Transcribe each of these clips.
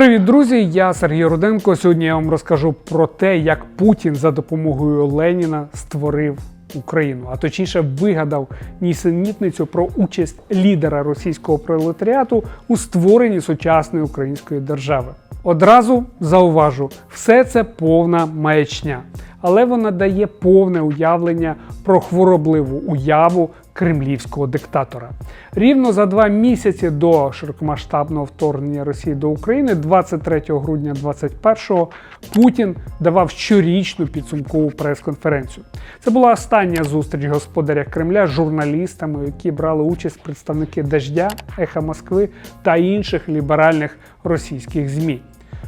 Привіт, друзі! Я Сергій Руденко. Сьогодні я вам розкажу про те, як Путін за допомогою Леніна створив Україну, а точніше вигадав нісенітницю про участь лідера російського пролетаріату у створенні сучасної української держави. Одразу зауважу, все це повна маячня, але вона дає повне уявлення про хворобливу уяву кремлівського диктатора. Рівно за два місяці до широкомасштабного вторгнення Росії до України, 23 грудня 2021-го, Путін давав щорічну підсумкову прес-конференцію. Це була остання зустріч господаря Кремля з журналістами, у якій брали участь представники Дождя, Еха Москви та інших ліберальних російських ЗМІ,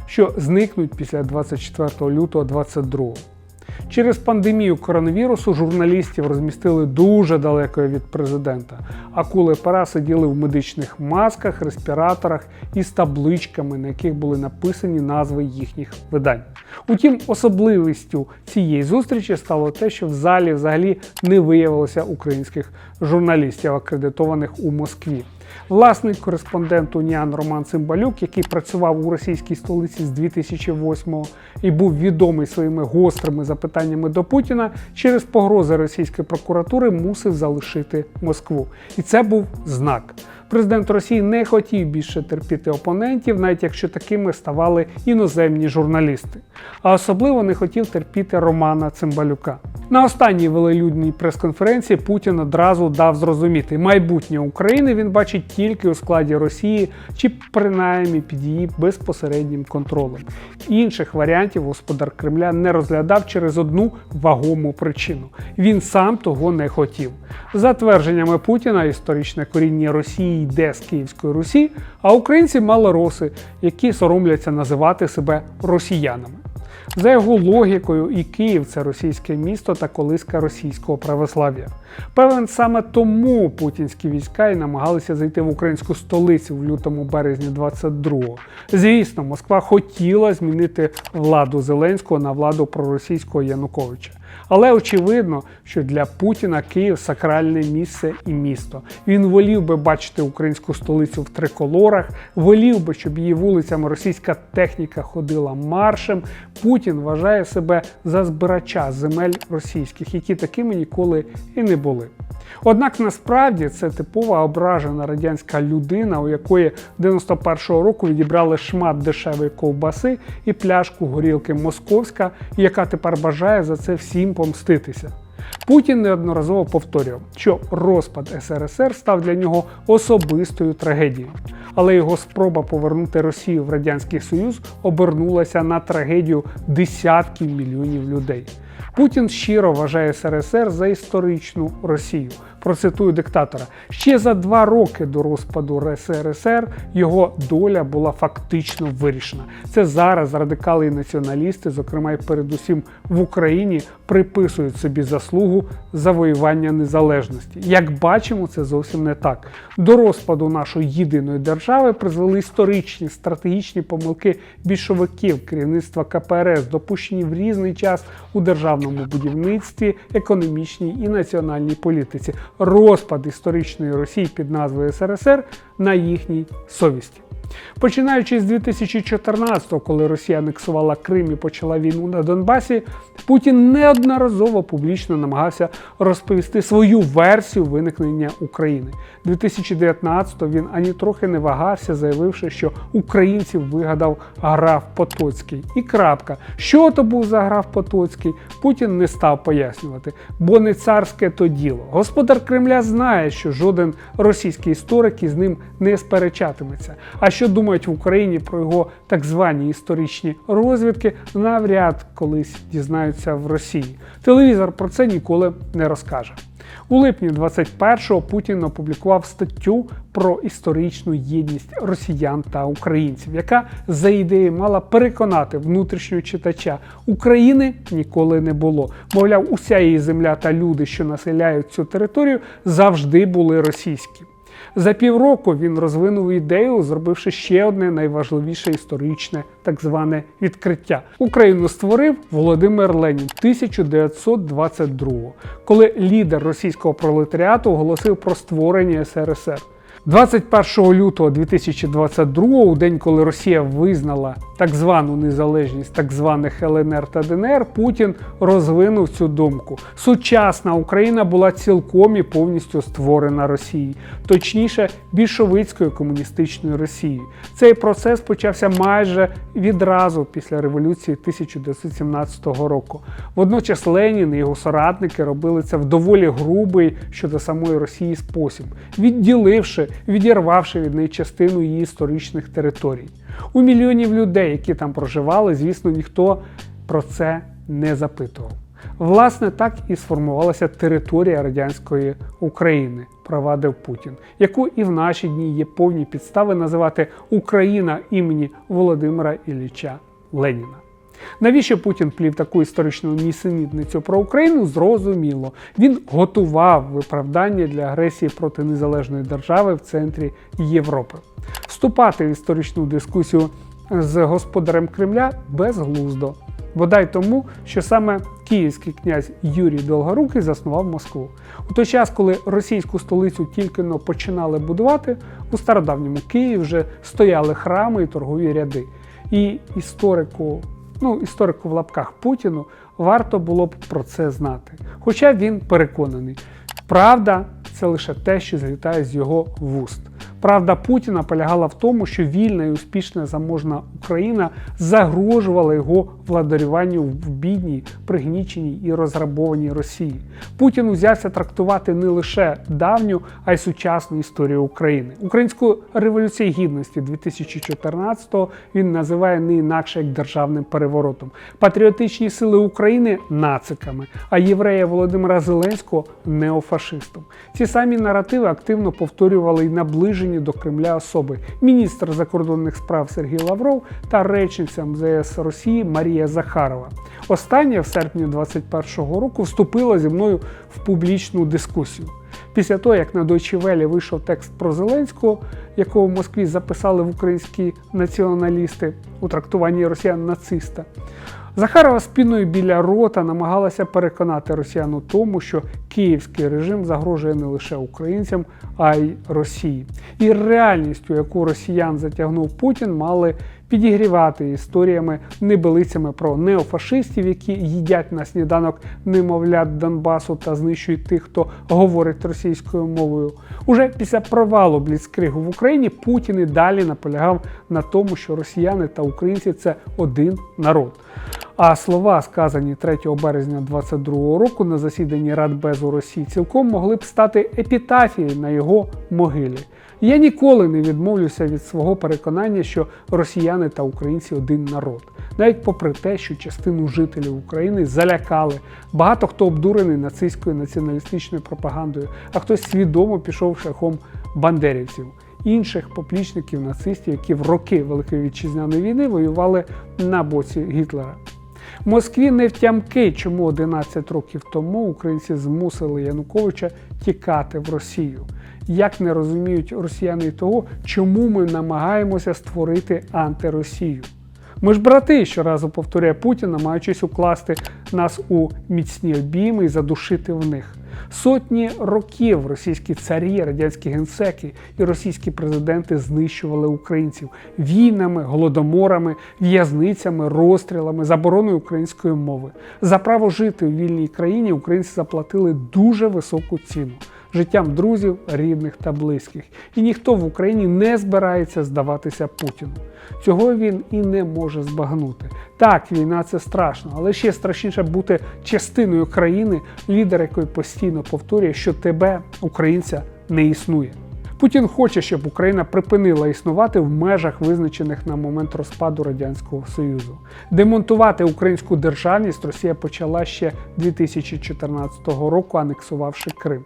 що зникнуть після 24 лютого 2022 Через пандемію коронавірусу журналістів розмістили дуже далеко від президента. Акули пера сиділи в медичних масках, респіраторах і з табличками, на яких були написані назви їхніх видань. Утім, особливістю цієї зустрічі стало те, що в залі взагалі не виявилося українських журналістів, акредитованих у Москві. Власник кореспондент Уніан Роман Цимбалюк, який працював у російській столиці з 2008-го і був відомий своїми гострими запитаннями до Путіна, через погрози російської прокуратури мусив залишити Москву. І це був знак. Президент Росії не хотів більше терпіти опонентів, навіть якщо такими ставали іноземні журналісти. А особливо не хотів терпіти Романа Цимбалюка. На останній велелюдній прес-конференції Путін одразу дав зрозуміти, майбутнє України він бачить тільки у складі Росії чи принаймні під її безпосереднім контролем. Інших варіантів господар Кремля не розглядав через одну вагому причину: він сам того не хотів. За твердженнями Путіна, історичне коріння Росії йде з Київської Русі, а українці малороси, які соромляться називати себе росіянами. За його логікою, і Київ це російське місто та колиска російського православ'я. Певен саме тому путінські війська і намагалися зайти в українську столицю в лютому березні 22-го. Звісно, Москва хотіла змінити владу Зеленського на владу проросійського Януковича. Але очевидно, що для Путіна Київ сакральне місце і місто. Він волів би бачити українську столицю в триколорах, волів би, щоб її вулицями російська техніка ходила маршем. Путін вважає себе за збирача земель російських, які такими ніколи і не були. Однак насправді це типова ображена радянська людина, у якої 91-го року відібрали шмат дешевої ковбаси і пляшку горілки московська, яка тепер бажає за це всім помститися. Путін неодноразово повторював, що розпад СРСР став для нього особистою трагедією, але його спроба повернути Росію в Радянський Союз обернулася на трагедію десятків мільйонів людей. Путін щиро вважає СРСР за історичну Росію. Процитую диктатора. Ще за два роки до розпаду СРСР його доля була фактично вирішена. Це зараз радикали і націоналісти, зокрема і передусім в Україні, приписують собі заслугу завоювання незалежності. Як бачимо, це зовсім не так. До розпаду нашої єдиної держави призвели історичні стратегічні помилки більшовиків, керівництва КПРС, допущені в різний час у державному будівництві, економічній і національній політиці розпад історичної Росії під назвою СРСР на їхній совісті. Починаючи з 2014-го, коли Росія анексувала Крим і почала війну на Донбасі, Путін неодноразово публічно намагався розповісти свою версію виникнення України. 2019-го він ані трохи не вагався, заявивши, що українців вигадав граф Потоцький. І крапка. Що то був за граф Потоцький, Путін не став пояснювати, бо не царське то діло. Господар Кремля знає, що жоден російський історик із ним не сперечатиметься. А що думають в Україні про його так звані історичні розвідки, навряд колись дізнаються в Росії. Телевізор про це ніколи не розкаже. У липні 21-го Путін опублікував статтю про історичну єдність росіян та українців, яка за ідеєю мала переконати внутрішнього читача України ніколи не було. Мовляв, уся її земля та люди, що населяють цю територію, завжди були російські. За півроку він розвинув ідею, зробивши ще одне найважливіше історичне так зване відкриття. Україну створив Володимир Ленін 1922 коли лідер російського пролетаріату оголосив про створення СРСР. 21 лютого 2022, у день, коли Росія визнала так звану незалежність так званих ЛНР та ДНР, Путін розвинув цю думку. Сучасна Україна була цілком і повністю створена Росією, точніше, більшовицькою комуністичною Росією. Цей процес почався майже відразу після революції 1917 року. Водночас Ленін і його соратники робили це в доволі грубий щодо самої Росії спосіб, відділивши, відірвавши від неї частину її історичних територій. У мільйонів людей, які там проживали, звісно, ніхто про це не запитував. Власне, так і сформувалася територія радянської України, провадив Путін, яку і в наші дні є повні підстави називати Україна імені Володимира Ілліча Леніна. Навіщо Путін плів таку історичну нісенітницю про Україну? Зрозуміло. Він готував виправдання для агресії проти незалежної держави в центрі Європи. Вступати в історичну дискусію з господарем Кремля безглуздо. Бодай тому, що саме київський князь Юрій Долгорукий заснував Москву. У той час, коли російську столицю тільки но починали будувати, у стародавньому Києві вже стояли храми і торгові ряди. І історику ну, історику в лапках Путіну варто було б про це знати. Хоча він переконаний, правда це лише те, що злітає з його вуст. Правда Путіна полягала в тому, що вільна і успішна заможна Україна загрожувала його владарюванню в бідній, пригніченій і розграбованій Росії. Путін узявся трактувати не лише давню, а й сучасну історію України. Українську революцію гідності 2014-го він називає не інакше як державним переворотом, патріотичні сили України нациками, а єврея Володимира Зеленського неофашистом. Ці самі наративи активно повторювали й наближені до Кремля особи міністр закордонних справ Сергій Лавров та речниця МЗС Росії Марія Захарова. Остання в серпні 2021 року вступила зі мною в публічну дискусію. Після того, як на Deutsche Welle вийшов текст про Зеленського, якого в Москві записали в українські націоналісти у трактуванні росіян нациста, Захарова спіною біля рота намагалася переконати росіян у тому, що київський режим загрожує не лише українцям, а й Росії. І реальністю, яку росіян затягнув Путін, мали підігрівати історіями небелицями про неофашистів, які їдять на сніданок немовлят Донбасу та знищують тих, хто говорить російською мовою. Уже після провалу Бліцкригу в Україні Путін і далі наполягав на тому, що росіяни та українці це один народ. А слова, сказані 3 березня 2022 року на засіданні Радбезу Росії, цілком могли б стати епітафією на його могилі. Я ніколи не відмовлюся від свого переконання, що росіяни та українці один народ, навіть попри те, що частину жителів України залякали. Багато хто обдурений нацистською націоналістичною пропагандою, а хтось свідомо пішов шляхом бандерівців. Інших поплічників нацистів, які в роки Великої вітчизняної війни воювали на боці Гітлера. Москві не втямки, чому 11 років тому українці змусили Януковича тікати в Росію. Як не розуміють росіяни того, чому ми намагаємося створити антиросію? Ми ж брати, щоразу повторяє Путін, намагаючись укласти нас у міцні обійми і задушити в них. Сотні років російські царі, радянські генсеки і російські президенти знищували українців війнами, голодоморами, в'язницями, розстрілами, забороною української мови. За право жити у вільній країні українці заплатили дуже високу ціну. Життям друзів, рідних та близьких. І ніхто в Україні не збирається здаватися Путіну. Цього він і не може збагнути. Так, війна це страшно, але ще страшніше бути частиною країни, лідер якої постійно повторює, що тебе, українця, не існує. Путін хоче, щоб Україна припинила існувати в межах, визначених на момент розпаду Радянського Союзу. Демонтувати українську державність Росія почала ще 2014 року, анексувавши Крим.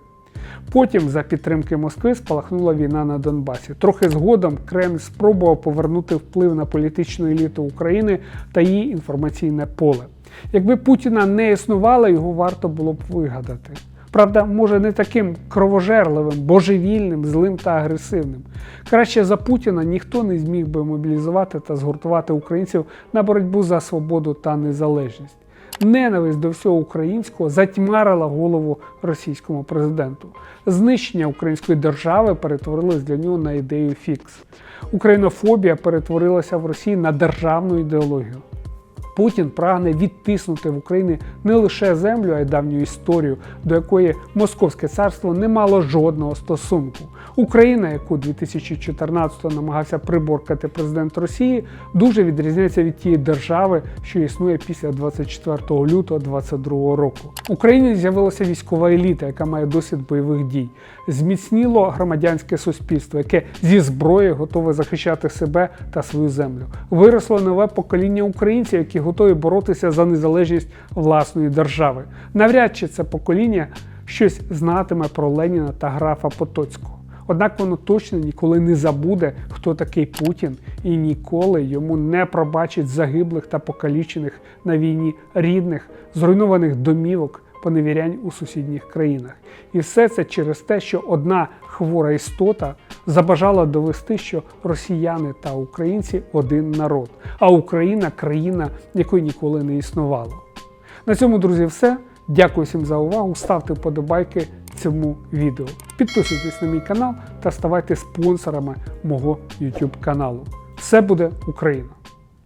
Потім, за підтримки Москви, спалахнула війна на Донбасі. Трохи згодом Кремль спробував повернути вплив на політичну еліту України та її інформаційне поле. Якби Путіна не існувало, його варто було б вигадати. Правда, може не таким кровожерливим, божевільним, злим та агресивним. Краще за Путіна ніхто не зміг би мобілізувати та згуртувати українців на боротьбу за свободу та незалежність. Ненависть до всього українського затьмарила голову російському президенту. Знищення української держави перетворилось для нього на ідею фікс. Українофобія перетворилася в Росії на державну ідеологію. Путін прагне відтиснути в Україні не лише землю, а й давню історію, до якої Московське царство не мало жодного стосунку. Україна, яку 2014-го намагався приборкати президент Росії, дуже відрізняється від тієї держави, що існує після 24 лютого 2022 року. В Україні з'явилася військова еліта, яка має досвід бойових дій. Зміцніло громадянське суспільство, яке зі зброєю готове захищати себе та свою землю. Виросло нове покоління українців, які готові боротися за незалежність власної держави. Навряд чи це покоління щось знатиме про Леніна та графа Потоцького. Однак воно точно ніколи не забуде, хто такий Путін, і ніколи йому не пробачить загиблих та покалічених на війні рідних, зруйнованих домівок, поневірянь у сусідніх країнах. І все це через те, що одна хвора істота забажала довести, що росіяни та українці один народ, а Україна країна, якої ніколи не існувало. На цьому, друзі, все. Дякую всім за увагу. Ставте вподобайки цьому відео. Підписуйтесь на мій канал та ставайте спонсорами мого YouTube каналу. Все буде Україна!